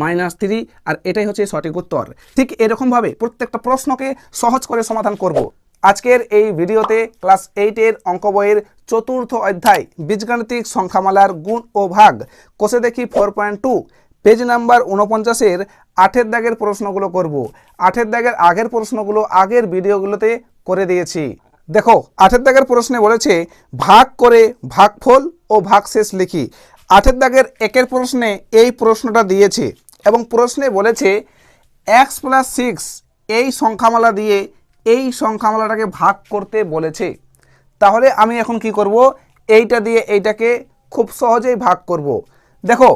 Minus three আর এটাই হচ্ছে সঠিক উত্তর। ঠিক এরকমভাবে প্রত্যেকটা প্রশ্নকে সহজ করে সমাধান করব। আজকের এই ভিডিওতে ক্লাস এইটের অঙ্ক বইয়ের চতুর্থ অধ্যায়, বীজগাণিতিক সংখ্যামালার গুণ ও ভাগ, কোষে দেখি four point two page number উনপঞ্চাশের আঠের দাগের প্রশ্নগুলো করব। আঠের দাগের আগের প্রশ্নগুলো আগের ভিডিওগুলোতে করে দিয়েছি। দেখো আঠের দাগের প্রশ্নে বলেছে, ভাগ করে ভাগফল ও ভাগশেষ লিখি। আঠের দাগের একের প্রশ্নে এই প্রশ্নটা দিয়েছে। এবং প্রশ্নে বলেছে এক্স প্লাস সিক্স এই সংখ্যামালা দিয়ে এই সংখ্যামালাটাকে ভাগ করতে বলেছে। তাহলে আমি এখন কি করব? এইটা দিয়ে এইটাকে খুব সহজেই ভাগ করব। দেখো,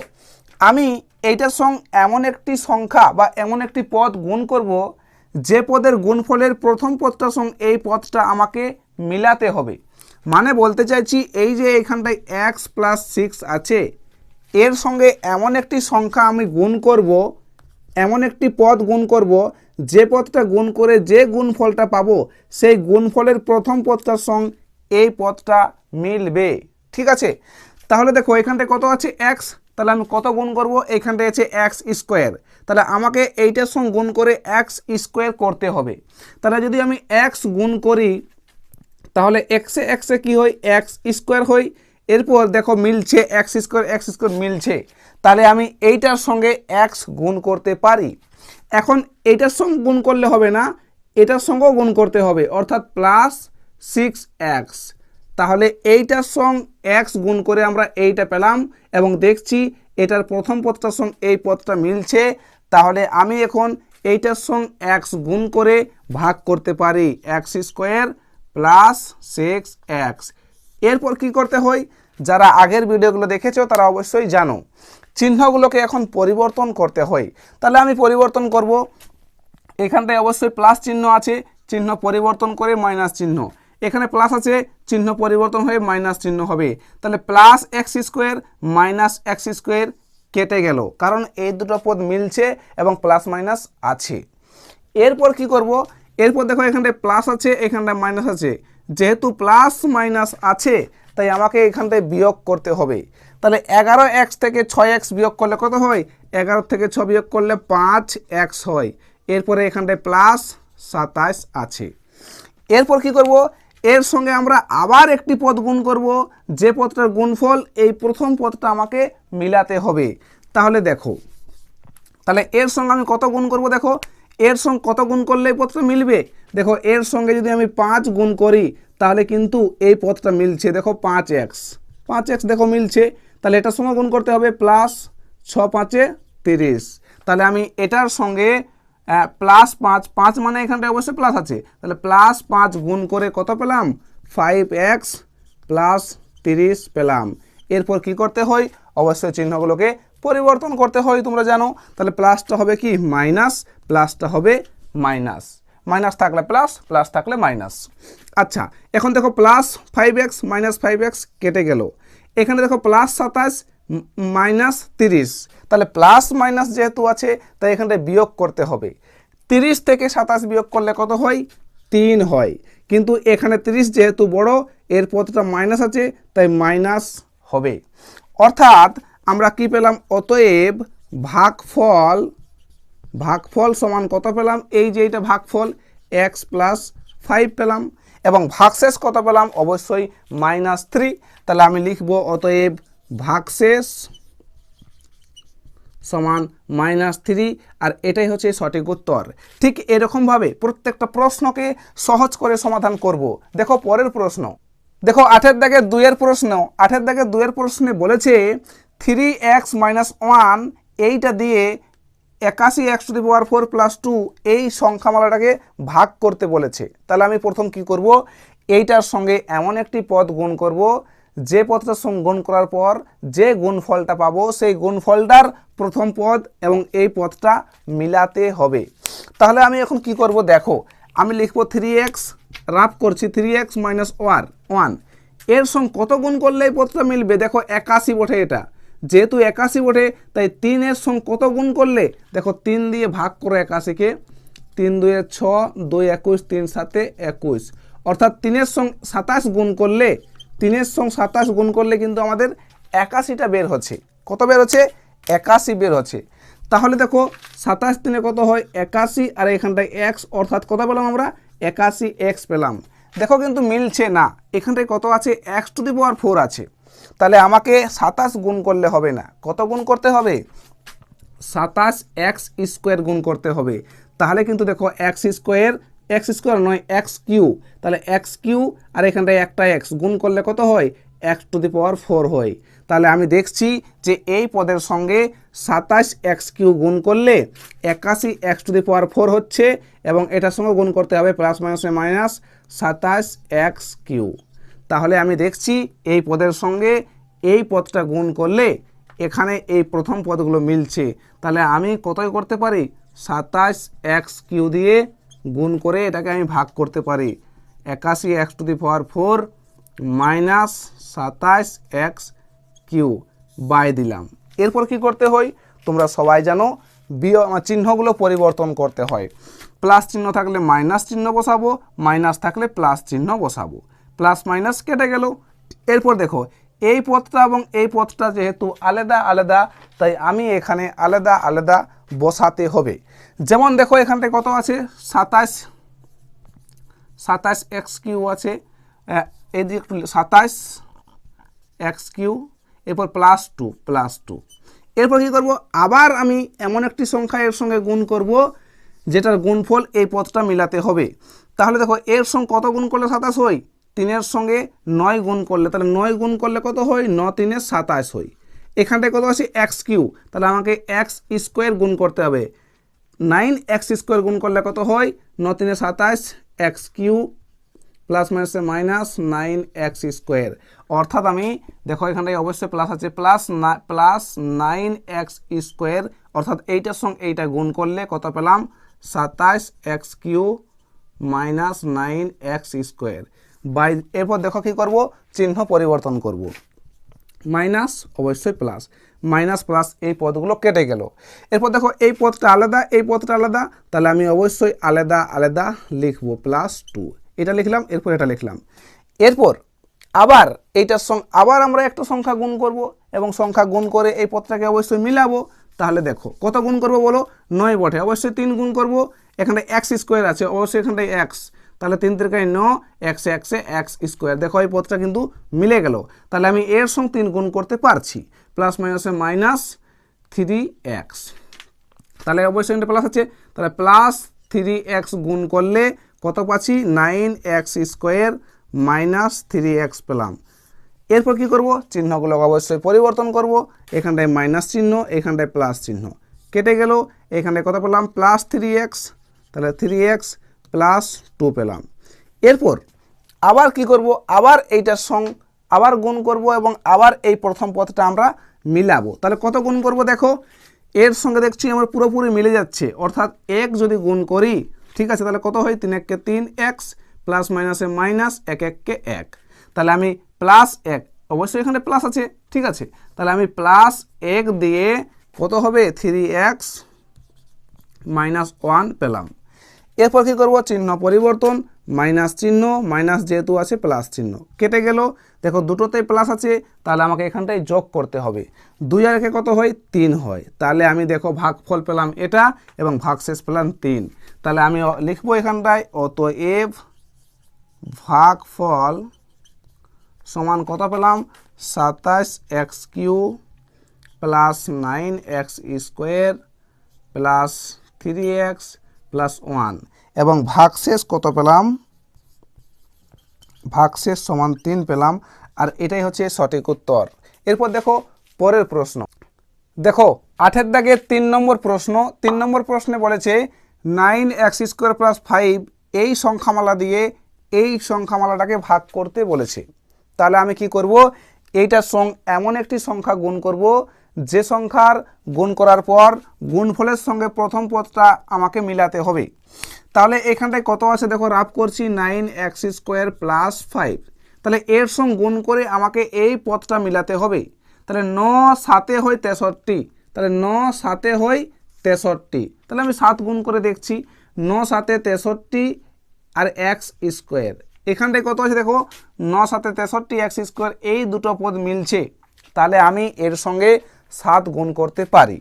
আমি এইটার সঙ্গে এমন একটি সংখ্যা বা এমন একটি পদ গুণ করব যে পদের গুণফলের প্রথম পদটার সঙ্গে এই পদটা আমাকে মিলাতে হবে। মানে বলতে চাইছি, এই যে এখানটায় এক্স প্লাস সিক্স আছে এর সঙ্গে এমন একটি সংখ্যা আমি গুণ করব, এমন একটি পদ গুণ করব, যে পদটা গুণ করে যে গুণফলটা পাবো, সেই গুণফলের প্রথম পদটার সঙ্গে এই পদটা মিলবে। ঠিক আছে? তাহলে দেখো, এখানটায় কত আছে? এক্স তাহলে আমি কত গুণ করব? এইখানটায় আছে এক্স স্কোয়ার তাহলে আমাকে এইটার সঙ্গে গুণ করে এক্স স্কোয়ার করতে হবে। তাহলে যদি আমি এক্স গুণ করি, তাহলে এক্সে এক্সে কী হয়? এক্স স্কোয়ার হয়। এরপর দেখো মিলছে এক্স স্কোয়ার এক্স স্কোয়ার মিলছে। তাহলে আমি এইটার সঙ্গে এক্স গুণ করতে পারি। এখন এইটার সঙ্গে গুণ করলে হবে না, এটার সঙ্গেও গুণ করতে হবে, অর্থাৎ প্লাস সিক্স এক্স তাহলে এইটার সঙ্গে এক্স গুণ করে আমরা এইটা পেলাম এবং দেখছি এটার প্রথম পদটার সঙ্গে এই পদটা মিলছে। তাহলে আমি এখন এইটার সঙ্গে এক্স গুণ করে ভাগ করতে পারি x square plus six x এরপর কি করতে হয়? যারা আগের ভিডিওগুলো দেখেছ, তারা অবশ্যই জানো। চিহ্নগুলোকে এখন পরিবর্তন করতে হয়। তাহলে আমি পরিবর্তন করব। এখানটায় অবশ্যই প্লাস চিহ্ন আছে। চিহ্ন পরিবর্তন করে মাইনাস চিহ্ন। এখানে প্লাস আছে, চিহ্ন পরিবর্তন হয়ে মাইনাস চিহ্ন হবে। তাহলে plus x square minus x square কেটে গেল। কারণ এই দুটো পদ মিলছে এবং প্লাস মাইনাস আছে। এরপর কি করব? এরপর দেখো এখানটায় প্লাস আছে, এখানটায় মাইনাস আছে। যেহেতু প্লাস মাইনাস আছে তাই আমাকে এখানটায় বিয়োগ করতে হবে। তাহলে এগারো এক্স থেকে ছয় এক্স বিয়োগ করলে কত হয়? এগারো থেকে ছ বিয়োগ করলে পাঁচ এক্স হয়। এরপরে এখানটায় প্লাস সাতাশ আছে। এরপর কি করব? এর সঙ্গে আমরা আবার একটি পদ গুণ করব। যে পদটার গুণফল এই প্রথম পদটা আমাকে মিলাতে হবে। তাহলে দেখো, তাহলে এর সঙ্গে আমি কত গুণ করব দেখো? এর সঙ্গে কত গুণ করলে এই পদটা মিলবে? দেখো, এর সঙ্গে যদি আমি পাঁচ গুণ করি তাহলে কিন্তু এই পথটা মিলছে, দেখো পাঁচ এক্স। পাঁচ এক্স দেখো মিলছে, তাহলে এটার সঙ্গে গুণ করতে হবে প্লাস ছ পাঁচে তিরিশ। তাহলে আমি এটার সঙ্গে প্লাস পাঁচ পাঁচ মানে এখানটায় অবশ্যই প্লাস আছে। তাহলে প্লাস পাঁচ গুণ করে কত পেলাম? ফাইভ এক্স প্লাস তিরিশ পেলাম। এরপর কি করতে হয়? অবশ্যই চিহ্নগুলোকে পরিবর্তন করতে হয়, তোমরা জানো। তাহলে প্লাসটা হবে কি? মাইনাস, প্লাসটা হবে মাইনাস। মাইনাস থাকলে প্লাস প্লাস থাকলে মাইনাস আচ্ছা এখন দেখো plus five x minus five x কেটে গেল। এখানে দেখো প্লাস সাতাশ মাইনাস তিরিশ। তাহলে প্লাস মাইনাস যেহেতু আছে, তাই এখানটায় বিয়োগ করতে হবে। তিরিশ থেকে সাতাশ বিয়োগ করলে কত হয়? তিন হয়। কিন্তু এখানে তিরিশ যেহেতু বড়, এর পথটা মাইনাস আছে, তাই মাইনাস হবে। অর্থাৎ আমরা কি পেলাম? অতএব ভাগফল ভাগফল সমান কত পেলাম? এই যে এটা ভাগফল এক্স প্লাস ফাইভ পেলাম এবং ভাগশেষ কত পেলাম? অবশ্যই মাইনাস থ্রি তাহলে আমি লিখব, অতএব ভাগশেষ সমান মাইনাস থ্রি আর এটাই হচ্ছে সঠিক উত্তর। ঠিক এরকমভাবে প্রত্যেকটা প্রশ্নকে সহজ করে সমাধান করব। দেখো পরের প্রশ্ন। দেখো আঠের দাগে দুইয়ের প্রশ্ন। আঠের দাগে দুইয়ের প্রশ্নে বলেছে থ্রি এক্স মাইনাস ওয়ান এইটা দিয়ে একাশি x to the power four plus two এই সংখ্যামালাটাকে ভাগ করতে বলেছে। তাহলে আমি প্রথম কি করব? এইটার সঙ্গে এমন একটি পদ গুণ করব, যে সঙ্গে গুণ করার পর যে গুণফলটা পাবো সেই গুণফলটার প্রথম পদ এবং এই পদটা মিলাতে হবে। তাহলে আমি এখন কি করব? দেখো, আমি লিখব থ্রি এক্স, রাফ করছি থ্রি এক্স মাইনাস ওয়ার ওয়ান। এর সঙ্গে কত গুণ করলে এই পদটা মিলবে? দেখো, একাশি বটে এটা। যেহেতু একাশি বটে, তাই তিনের সঙ্গে কত গুণ করলে? দেখো, তিন দিয়ে ভাগ করো একাশিকে। তিন দুয়ে ছ, দুই একুশ, তিন সাতে একুশ। অর্থাৎ তিনের সঙ্গে সাতাশ গুণ করলে, তিনের সঙ্গে সাতাশ গুণ করলে কিন্তু আমাদের একাশিটা বের হচ্ছে। কত বের হচ্ছে? একাশি বের হচ্ছে। তাহলে দেখো, সাতাশ দিনে কত হয়? একাশি, আর এখানটায় এক্স, অর্থাৎ কত পেলাম আমরা? একাশি এক্স পেলাম। দেখো কিন্তু মিলছে না। এখানটায় কত আছে? X to the power four আছে। তাহলে আমাকে সাতাশ গুণ করলে হবে না। কত গুণ করতে হবে? সাতাশ এক্স স্কোয়ার গুণ করতে হবে। তাহলে কিন্তু দেখো এক্স স্কোয়ার এক্স স্কোয়ার নয়, এক্স কিউ। তাহলে এক্স কিউ আর এখানটায় একটা এক্স। গুণ করলে কত হয়? X to the power four হয়। তাহলে আমি দেখছি যে এই পদের সঙ্গে সাতাশ এক্স কিউ গুণ করলে একাশি x to the power four হচ্ছে এবং এটার সঙ্গে গুণ করতে হবে প্লাস মাইনাসে মাইনাস সাতাশ এক্স কিউ। তাহলে আমি দেখছি এই পদের সঙ্গে এই পদটা গুণ করলে এখানে এই প্রথম পদগুলো মিলছে। তাহলে আমি কতই করতে পারি? সাতাশ এক্স কিউ দিয়ে গুণ করে এটাকে আমি ভাগ করতে পারি। একাশি x to the power four minus সাতাশ এক্স কিউ বাই দিলাম। এরপর কি করতে হয়? তোমরা সবাই জানো বিয় চিহ্নগুলো পরিবর্তন করতে হয়। প্লাস চিহ্ন থাকলে মাইনাস চিহ্ন বসাবো, মাইনাস থাকলে প্লাস চিহ্ন বসাবো। প্লাস মাইনাস কেটে গেল। এরপর দেখো, এই পথটা এবং এই পথটা যেহেতু আলাদা আলাদা, তাই আমি এখানে আলাদা আলাদা বসাতে হবে। যেমন দেখো এখানটায় কত আছে? সাতাশ সাতাশ এক্স কিউ আছে। এদিকে সাতাশ এক্স কিউ এরপর প্লাস টু প্লাস টু। এরপর কী করব? আবার আমি এমন একটি সংখ্যা এর সঙ্গে গুণ করব, যেটার গুণফল এই পদটা মিলাতে হবে। তাহলে দেখো, এর সঙ্গে কত গুণ করলে সাতাশ হয়? তিনের সঙ্গে নয় গুণ করলে, তাহলে নয় গুণ করলে কত হয়? ন তিনে সাতাশ হয়। এখানটায় কত আছে? এক্স কিউ তাহলে আমাকে এক্স স্কোয়ার গুণ করতে হবে। নাইন এক্স স্কোয়ার গুণ করলে কত হয়? ন তিনে সাতাশ এক্স কিউ প্লাস মাইনাসে মাইনাস নাইন এক্স স্কোয়ার। অর্থাৎ আমি, দেখো এখানটায় অবশ্যই প্লাস আছে। প্লাস না প্লাস নাইন এক্স স্কোয়ার, অর্থাৎ এইটার সঙ্গে এইটা গুণ করলে কত পেলাম? সাতাশ x cube minus nine x square. By, এরপর দেখো কী করব? চিহ্ন পরিবর্তন করব। মাইনাস, অবশ্যই প্লাস মাইনাস প্লাস এই পদগুলো কেটে গেল। এরপর দেখো, এই পদটা আলাদা, এই পদটা আলাদা। তাহলে আমি অবশ্যই আলাদা আলাদা লিখব প্লাস টু এটা লিখলাম, এরপর এটা লিখলাম। এরপর আবার এইটার সঙ্গে আবার আমরা একটা সংখ্যা গুণ করব এবং সংখ্যা গুণ করে এই পদটাকে অবশ্যই মিলাবো। তাহলে দেখো, কত গুণ করব বলো? নয় বটে। অবশ্যই তিন গুণ করব। এখানে এক্স স্কোয়ার আছে, অবশ্যই এখানটায় এক্স তাহলে তিন তিরকায় ন এক্স এক্সে এক্স স্কোয়ার। দেখো এই পথটা কিন্তু মিলে গেল। তাহলে আমি এর সঙ্গে তিন গুণ করতে পারছি। প্লাস, মাইনাসে, মাইনাস থ্রি এক্স। তাহলে অবশ্যই এটা প্লাস আছে। তাহলে প্লাস থ্রি এক্স গুণ করলে কত পাচ্ছি? Nine x square minus three x পেলাম। এরপর কি করব? চিহ্নগুলো অবশ্যই পরিবর্তন করব। এখানটায় মাইনাস চিহ্ন, এখানটায় প্লাস চিহ্ন। কেটে গেল। এখানটায় কত পেলাম? Plus three x. তাহলে থ্রি এক্স প্লাস টু পেলাম। এরপর আবার কি করব? আবার এইটার সঙ্গ আবার গুণ করব এবং আবার এই প্রথম পথটা আমরা মিলাবো। তাহলে কত গুণ করব দেখো? এর সঙ্গে দেখছি আমার পুরোপুরি মিলে যাচ্ছে। অর্থাৎ এক যদি গুণ করি, ঠিক আছে, তাহলে কত হয়? তিন এককে তিন এক্স প্লাস মাইনাসে মাইনাস এক এককে এক। তাহলে আমি প্লাস এক, অবশ্যই এখানে প্লাস আছে, ঠিক আছে। তাহলে আমি প্লাস এক দিয়ে কত হবে? থ্রি এক্স মাইনাস ওয়ান পেলাম। এরপর কি করব? চিহ্ন পরিবর্তন মাইনাস চিহ্ন মাইনাস যেহেতু আছে প্লাস চিহ্ন। কেটে গেল। দেখো দুটোতেই প্লাস আছে, তাহলে আমাকে এখানটায় যোগ করতে হবে। দুই আর একে কত হয়? তিন হয়। তাহলে আমি দেখো, ভাগফল পেলাম এটা এবং ভাগশেষ পেলাম তিন। তাহলে আমি লিখব এখানটায়, অতএব ভাগফল সমান কত পেলাম? সাতাশ x cube plus nine x square plus three x plus one এবং ভাগশেষ কত পেলাম? ভাগশেষ সমান তিন পেলাম। আর এটাই হচ্ছে সঠিক উত্তর। এরপর দেখো পরের প্রশ্ন। দেখো আঠের দাগের তিন নম্বর প্রশ্ন। তিন নম্বর প্রশ্নে বলেছে nine x square plus five এই সংখ্যামালা দিয়ে এই সংখ্যামালাটাকে ভাগ করতে বলেছে। তাহলে আমি কি করব? এইটার সং এমন একটি সংখ্যা গুণ করব যে সংখ্যার গুণ করার পর গুণফলের সঙ্গে প্রথম পদটা আমাকে মিলাতে হবে। তাহলে এখানটায় কত আছে? দেখো, রাফ করছি nine x square plus five. তাহলে এর সঙ্গে গুণ করে আমাকে এই পদটা মিলাতে হবে। তাহলে ন সাতে হয় তেষট্টি। তাহলে ন সাতে হয় তেষট্টি। তাহলে আমি সাত গুণ করে দেখছি, ন সাতে তেষট্টি আর এক্স স্কোয়ার। এখানটায় কত আছে? দেখো, ন সাতে তেষট্টি, এক্স স্কোয়ার, এই দুটো পদ মিলছে। তাহলে আমি এর সঙ্গে সাত গুণ করতে পারি।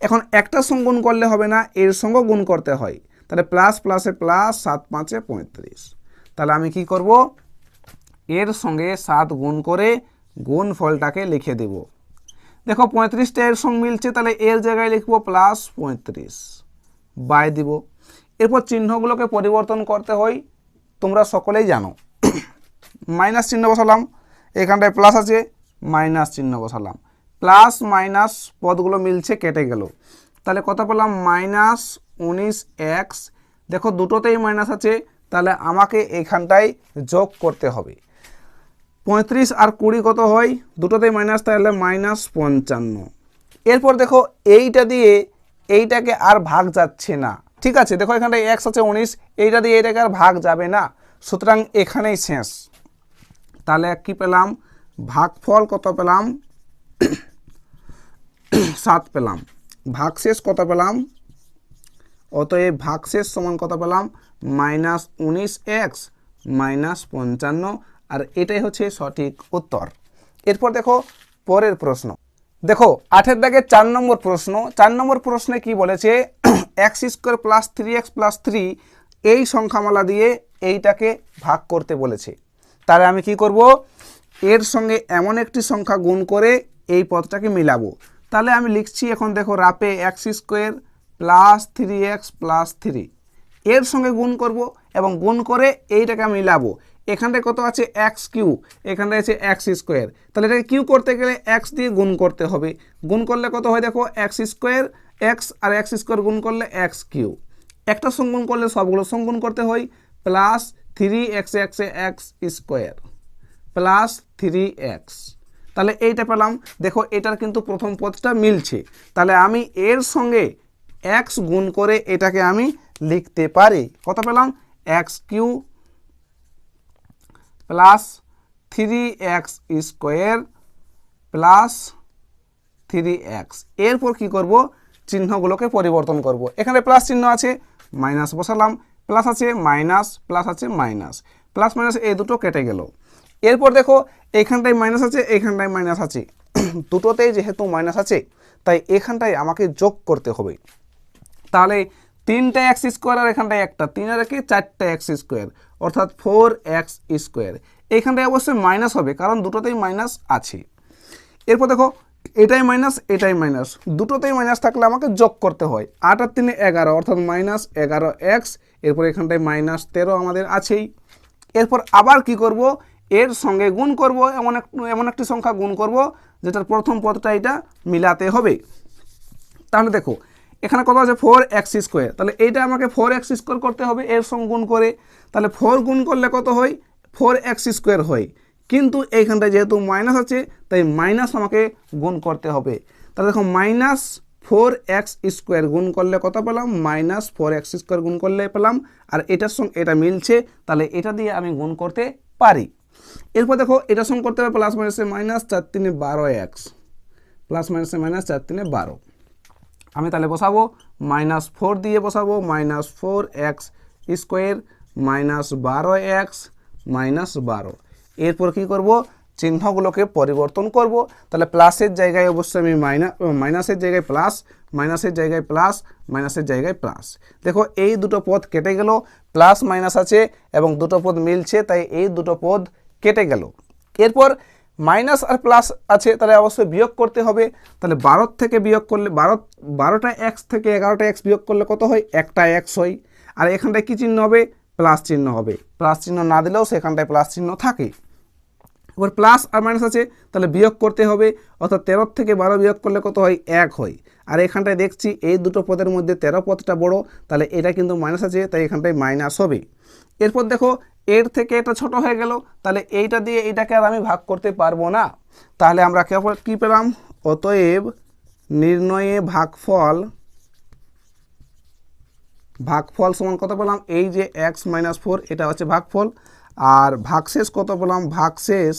এখন একটা সঙ্গে গুণ করলে হবে না, এর সঙ্গে গুণ করতে হয়। তাহলে প্লাস প্লাসে প্লাস সাত পাঁচে পঁয়ত্রিশ। তাহলে আমি কি করব? এর সঙ্গে সাত গুণ করে গুণ ফলটাকে লিখে দেব। দেখো পঁয়ত্রিশটা এর সঙ্গে মিলছে, তাহলে এর জায়গায় লিখব প্লাস পঁয়ত্রিশ বাই দিব। এরপর চিহ্নগুলোকে পরিবর্তন করতে হয়, তোমরা সকলেই জানো। মাইনাস চিহ্ন বসালাম, এখানটায় প্লাস আছে, মাইনাস চিহ্ন বসালাম। প্লাস মাইনাস পদগুলো মিলছে, কেটে গেল। তাহলে কত পেলাম? মাইনাস উনিশ এক্স। দেখো, দুটোতেই মাইনাস আছে, তাহলে আমাকে এখানটায় যোগ করতে হবে। পঁয়ত্রিশ আর কুড়ি কত হয়? দুটোতেই মাইনাস, তাহলে মাইনাস পঞ্চান্ন। এরপর দেখো, এইটা দিয়ে এইটাকে আর ভাগ যাচ্ছে না। ঠিক আছে, দেখো এখানটায় এক্স আছে, উনিশ। এইটা দিয়ে এইটাকে আর ভাগ যাবে না। সুতরাং এখানেই শেষ। তাহলে কি পেলাম? ভাগফল কত পেলাম? সাত পেলাম। ভাগশেষ কত পেলাম? অতএব ভাগশেষ সমান কত পেলাম? মাইনাস উনিশ এক্স মাইনাস পঞ্চান্ন। আর এটাই হচ্ছে সঠিক উত্তর। এরপর দেখো পরের প্রশ্ন। দেখো আঠের দাগে চার নম্বর প্রশ্ন। চার নম্বর প্রশ্নে কি বলেছে? X square plus three x plus three এই সংখ্যামালা দিয়ে এইটাকে ভাগ করতে বলেছে। তাহলে আমি কি করব? এর সঙ্গে এমন একটি সংখ্যা গুণ করে এই পদটাকে মিলাবো। তাহলে আমি লিখছি এখন দেখো রাপে x square plus three x plus three. এর সঙ্গে গুণ করব এবং গুণ করে এইটাকে আমি মিলাবো। এখানটায় কত আছে? এক্স কিউ এখানটায় আছে এক্স স্কোয়ার। তাহলে এটাকে কিউ করতে গেলে এক্স দিয়ে গুণ করতে হবে। গুণ করলে কত হয় দেখো? এক্স স্কোয়ার, এক্স আর এক্স স্কোয়ার গুণ করলে এক্স কিউ একটা সংগুণ করলে সবগুলো সংগুণ করতে হয়। Plus three x x x square. Plus three x. তাহলে এইটা পেলাম। দেখো, এটার কিন্তু প্রথম পদটা মিলছে। তাহলে আমি এর সঙ্গে এক্স গুণ করে এটাকে আমি লিখতে পারি। কত পেলাম? X cube plus three x square plus three x. এরপর কী করব? চিহ্নগুলোকে পরিবর্তন করব। এখানে প্লাস চিহ্ন আছে, মাইনাস বসালাম। প্লাস আছে, মাইনাস, প্লাস আছে, মাইনাস। প্লাস, মাইনাস, এই দুটো কেটে গেল। এরপর দেখো, এখানটায় মাইনাস আছে, এখানটায় মাইনাস আছে। দুটোতেই যেহেতু মাইনাস আছে, তাই এখানটায় আমাকে যোগ করতে হবে। তাহলে তিনটা এক্স স্কোয়ার আর এখানটায় একটা, তিন আর একে চারটা এক্স স্কোয়ার অর্থাৎ ফোর এক্স স্কোয়ার এখানটায় অবশ্যই মাইনাস হবে, কারণ দুটোতেই মাইনাস আছে। এরপর দেখো, এটাই মাইনাস এটাই মাইনাস দুটোতেই মাইনাস থাকলে আমাকে যোগ করতে হয়। আট আর তিনে এগারো, অর্থাৎ মাইনাস এগারো এক্স এরপর এখানটায় মাইনাস তেরো আমাদের আছেই। এরপর আবার কি করব? এর সঙ্গে গুণ করব, এমন এক, এমন একটি সংখ্যা গুণ করব, যেটার প্রথম পদটা এটা মিলাতে হবে। তাহলে দেখো, এখানে কত আছে? ফোর এক্স স্কোয়ার তাহলে এইটা আমাকে ফোর এক্স স্কোয়ার করতে হবে, এর সঙ্গে গুণ করে। তাহলে ফোর গুণ করলে কত হয়? ফোর এক্স স্কোয়ার হয়। কিন্তু এইখানটায় যেহেতু মাইনাস আছে, তাই মাইনাস আমাকে গুণ করতে হবে। তাহলে দেখো মাইনাস ফোর এক্স স্কোয়ার গুণ করলে কত পেলাম? মাইনাস ফোর এক্স স্কোয়ার গুণ করলে পেলাম। আর এটার সঙ্গে এটা মিলছে, তাহলে এটা দিয়ে আমি গুণ করতে পারি। এরপর দেখো, এটা সঙ্গে করতে হবে প্লাস মাইনাসে মাইনাস চার তিনে বারো এক্স প্লাস মাইনাসে মাইনাস চার তিনে বারো। আমি তাহলে বসাবো মাইনাস ফোর দিয়ে বসাবো minus four x square minus বারো এক্স মাইনাস বারো। এরপর কী করব? চিহ্নগুলোকে পরিবর্তন করব। তাহলে প্লাসের জায়গায় অবশ্যই আমি মাইনাস মাইনাসের জায়গায় প্লাস মাইনাসের জায়গায় প্লাস মাইনাসের জায়গায় প্লাস দেখো, এই দুটো পদ কেটে গেল প্লাস মাইনাস আছে এবং দুটো পদ মিলছে, তাই এই দুটো পদ কেটে গেল। এরপর মাইনাস আর প্লাস আছে, তাহলে অবশ্যই বিয়োগ করতে হবে। তাহলে বারোর থেকে বিয়োগ করলে, বারো, বারোটা এক্স থেকে এগারোটা এক্স বিয়োগ করলে কত হয়? একটা এক্স হয়। আর এখানটায় কী চিহ্ন হবে? প্লাস চিহ্ন হবে। প্লাস চিহ্ন না দিলেও সেখানটায় প্লাস চিহ্ন থাকে। এবার প্লাস আর মাইনাস আছে, তাহলে বিয়োগ করতে হবে। অর্থাৎ তেরো থেকে বারো বিয়োগ করলে কত হয়? এক হয়। আর এখানটায় দেখছি এই দুটো পদের মধ্যে তেরো পদটা বড়, তাহলে এটা কিন্তু মাইনাস আছে, তাই এখানটায় মাইনাস হবে। এরপর দেখো, এর থেকে এটা ছোট হয়ে গেল, তাহলে এইটা দিয়ে এইটাকে আর আমি ভাগ করতে পারব না। তাহলে আমরা কেবল কী পেলাম? অতএব নির্ণয়ে ভাগফল ভাগফল সমান কত পেলাম? এই যে এক্স মাইনাস ফোর এটা হচ্ছে ভাগফল। আর ভাগশেষ কত পেলাম? ভাগশেষ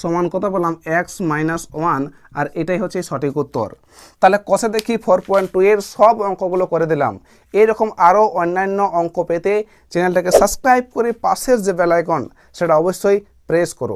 সমান কত বললাম এক্স মাইনাস ওয়ান আর এটাই হচ্ছে সঠিক উত্তর। তাহলে কষে দেখি ফোর পয়েন্ট টু এর সব অঙ্কগুলো করে দিলাম। এইরকম আরও অন্যান্য অঙ্ক পেতে চ্যানেলটাকে সাবস্ক্রাইব করে পাশের যে বেলাইকন সেটা অবশ্যই প্রেস করো।